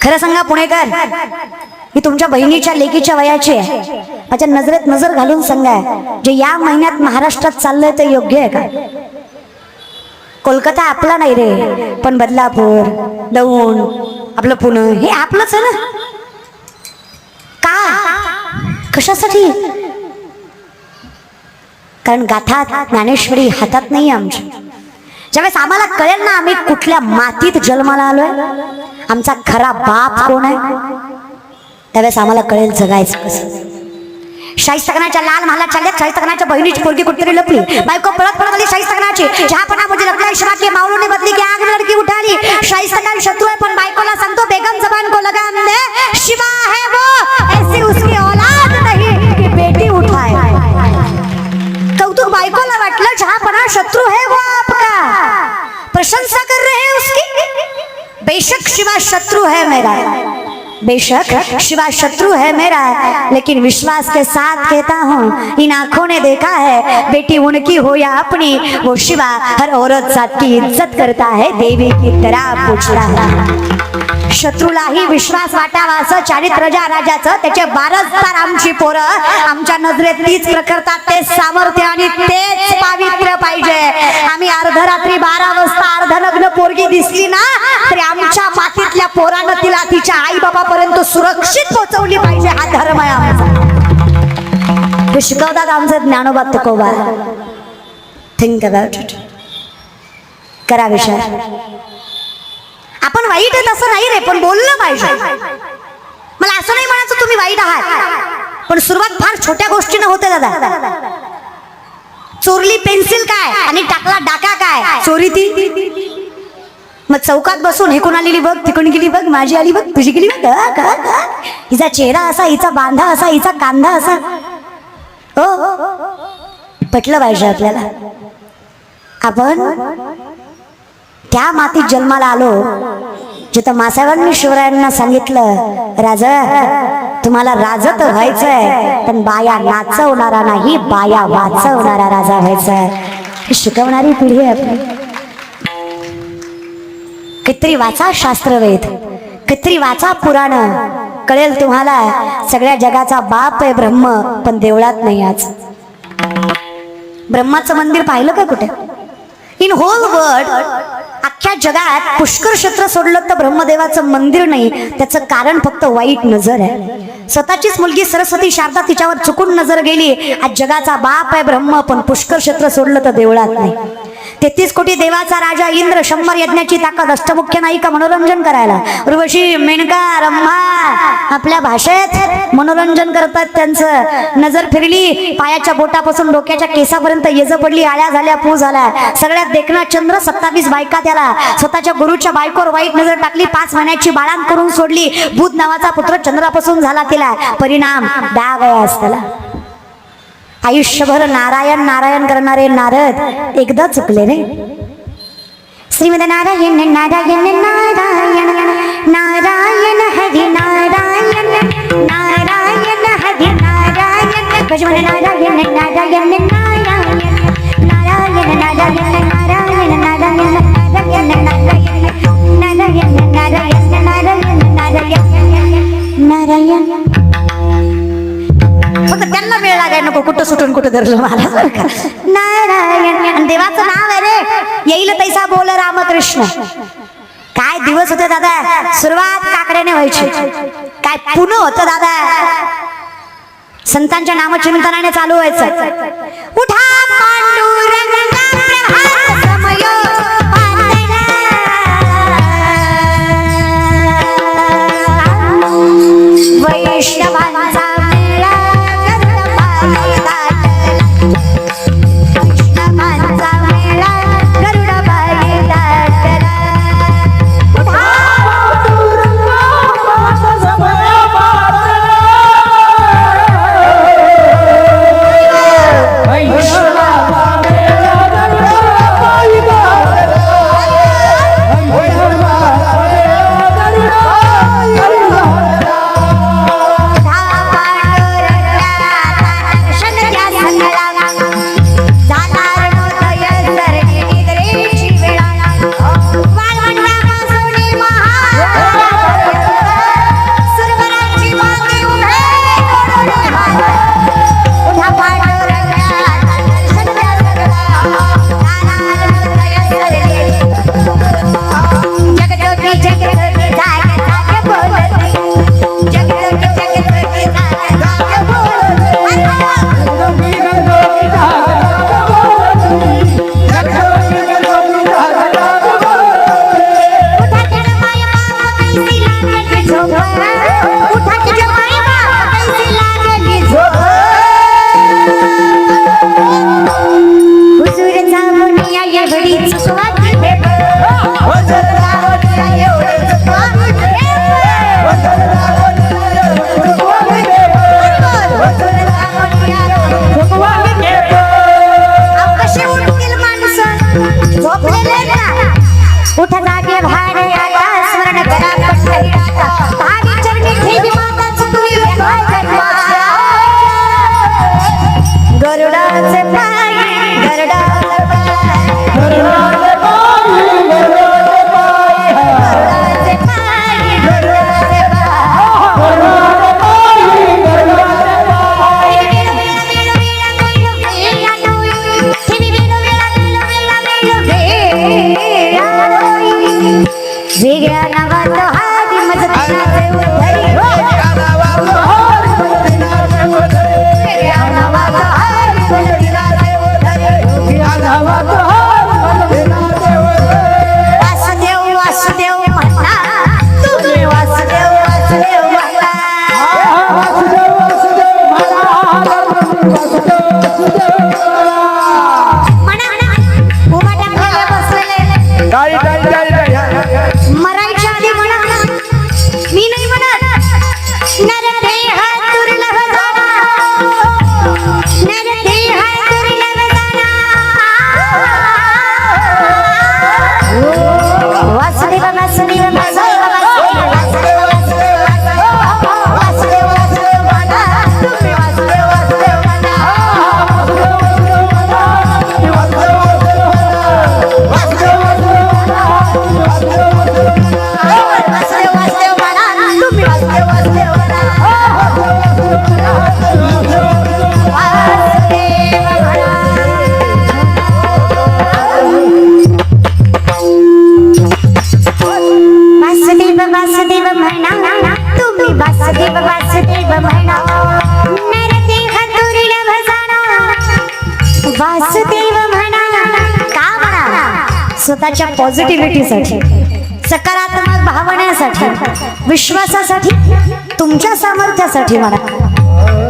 खरं सांगा पुणेकर मी तुमच्या बहिणीच्या लेकीच्या वयाची आहे. माझ्या नजरेत नजर घालून सांगा जे या महिन्यात महाराष्ट्रात चाललंय ते योग्य आहे का? कोलकाता आपला नाही रे पण बदलापूर दौंड आपलं पुणे हे आपलंच आहे ना? का? कशासाठी? कारण गाथा ज्ञानेश्वरी हातात नाही आमची. ज्यावेळेस आम्हाला कळेल ना आम्ही कुठल्या मातीत जन्माला आलोय आमचा खरा बाप कोण आहे? त्यावेळेस आम्हाला कळेल जगायचं कसं. शाहीस्तकनाच्या लाल महाला चालल्यात शाहीस्तकनाच्या बहिणीची पोरगी कुठतरी लपली. बायको पळत पळत आली शाहीस्तकनाची चहापणा म्हणजे लपल्या शिवाकी मावळूने बदली की आग लडकी उठाली. शाहीस्तकान शत्रू आहे पण बायकोला सांगतो बेगम जबान को लगा शिवा है वो. शत्रु है मेरा। बेशक शिवा शत्रु है मेरा लेकिन विश्वास के साथ कहता हूँ इन आंखों ने देखा है बेटी उनकी हो या अपनी वो शिवा हर औरत जात की इज्जत करता है देवी की तरह पूछता है। शत्रूलाही विश्वास वाटावा असं चारित्र ज्या राजाचं त्याचे बारसदार आमची पोरं आमच्या नजरेत तीच प्रकरतात ते सामर्थ्य आणि तेच पावित्र्य पाहिजे. आम्ही अर्धरात्री बारा वाजता अर्धनग्न पोरगी दिसली ना तरी आमच्या मातीतल्या पोरानं तिला तिच्या आई बाबा सुरक्षित पोहोचवली पाहिजे हा धर्म आहे आमचा हे शिकवतात आमचे Dnyanoba Tukoba think about it करा विचार. आपण वाईट आहेत असं नाही रे पण बोललं पाहिजे. मला असं नाही म्हणायचं तुम्ही वाईट आहात. पण सुरुवात फार छोट्या गोष्टीनं होते दादा. चोरली पेन्सिल काय आणि टाकला डाका काय? चोरी ती? मग चौकात बसून हिकून आलेली बघ तिकडून गेली बघ माझी आली बघ तुझी गेली बघ का, हिचा चेहरा असा हिचा बांधा असा हिचा कांदा असा. हो, हो, हो. पटलं पाहिजे आपल्याला. आपण त्या मातीत जन्माला आलो जिथं मासाहेबांनी शिवरायांना सांगितलं राजा तुम्हाला राज तर व्हायचंय पण बाया नाचवणारा नाही बाया वाचवणारा राजा व्हायचाय. शिकवणारी पिढी आहे आपली. कित्री वाचा शास्त्रवेद कित्री वाचा पुराण. कळेल तुम्हाला सगळ्या जगाचा बाप आहे ब्रह्म पण देवळात नाही आज. ब्रह्माचं मंदिर पाहिलं का कुठे? इन होल वर्ल्ड अख्ख्या जगात पुष्कर क्षेत्र सोडलं तर ब्रह्मदेवाचं मंदिर नाही. त्याचं कारण फक्त वाईट नजर आहे. स्वतःचीच मुलगी सरस्वती शारदा तिच्यावर चुकून नजर गेली. आज जगाचा बाप आहे ब्रह्म पण पुष्कर क्षेत्र सोडलं तर देवळात नाही. तेहतीस कोटी देवाचा राजा इंद्र शंभर यज्ञाची ताकद अष्टमुख्य नाही का मनोरंजन करायला. उर्वशी मेनका रम्हा आपल्या भाषेत मनोरंजन करतात त्यांचं. नजर फिरली पायाच्या बोटापासून डोक्याच्या केसापर्यंत येज पडली आळ्या झाल्या पू झाल्या सगळ्यात देखना चंद्र सत्तावीस बायका त्याला. स्वतःच्या गुरुच्या बायकोवर वाईट नजर टाकली पाच महिन्याची बाळां करून सोडली. बुध नावाचा पुत्र चंद्रापासून झाला तिला. परिणाम डाग आहे त्याला. आयुष्यभर नारायण नारायण करणारे नारद एकदा चुकले रे श्रीमद नारायण नारायण नारायण नारायण हरी नारायण नारायण हरी नारायण गजमन नारायण नारायण नारायण नारायण नारायण नारायण नारायण नारायण नारायण नारायण नारायण नारायण फक्त त्यांना वेळ लागाय नको कुठं सुटून कुठं धरलं मला बरं का. नारायण देवाचं नाव आहे रे. येईल तैसा बोल रामकृष्ण. काय दिवस होते दादा? सुरुवात काकड्याने व्हायची. काय पुन होत दादा? संतांच्या नामचिंतनाने चालू व्हायचं. उठा पांडुरंगा प्रभात. वासुदेव म्हणा का म्हणा स्वतःच्या पॉझिटिव्हिटीसाठी सकारात्मक भावनेसाठी विश्वासासाठी तुमच्या सामर्थ्यासाठी म्हणा.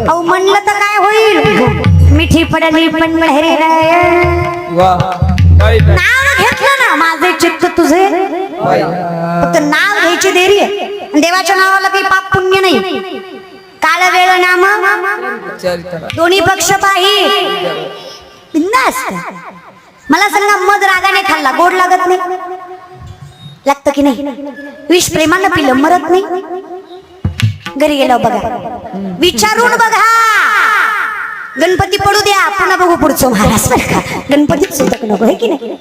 अहो म्हणलं तर काय होईल? मिठी पडली पण लहरी नाव घेतलं ना माझे चित्त तुझे. फक्त नाव घ्यायची देरी आहे. देवाच्या नावाला काही पाप पुण्य नाही. काल वेळ नाम दोन्ही पक्ष पाही. बिंदास्त मला सांगा मध रागाने खाल्ला गोड लागत नाही? लागतं की नाही? विष प्रेमानं पिलं मरत नाही? घरी गेलो बघा. विचारून बघा. गणपती पडू द्या पुन्हा बघू पुढचं महाराज बरं का. गणपतीच सुतक नको आहे की नाही?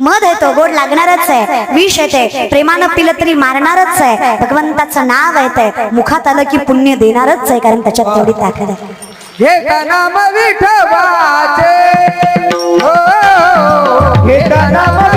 मध येतो गोड लागणारच आहे. विष येते प्रेमानं पिलं तरी मारणारच आहे. भगवंताचं नाव येते मुखात आलं की पुण्य देणारच आहे कारण त्याच्यात तेवढी ताकद आहे. घेता नाम विठवाचे. हो, हो, हो. घेता नाम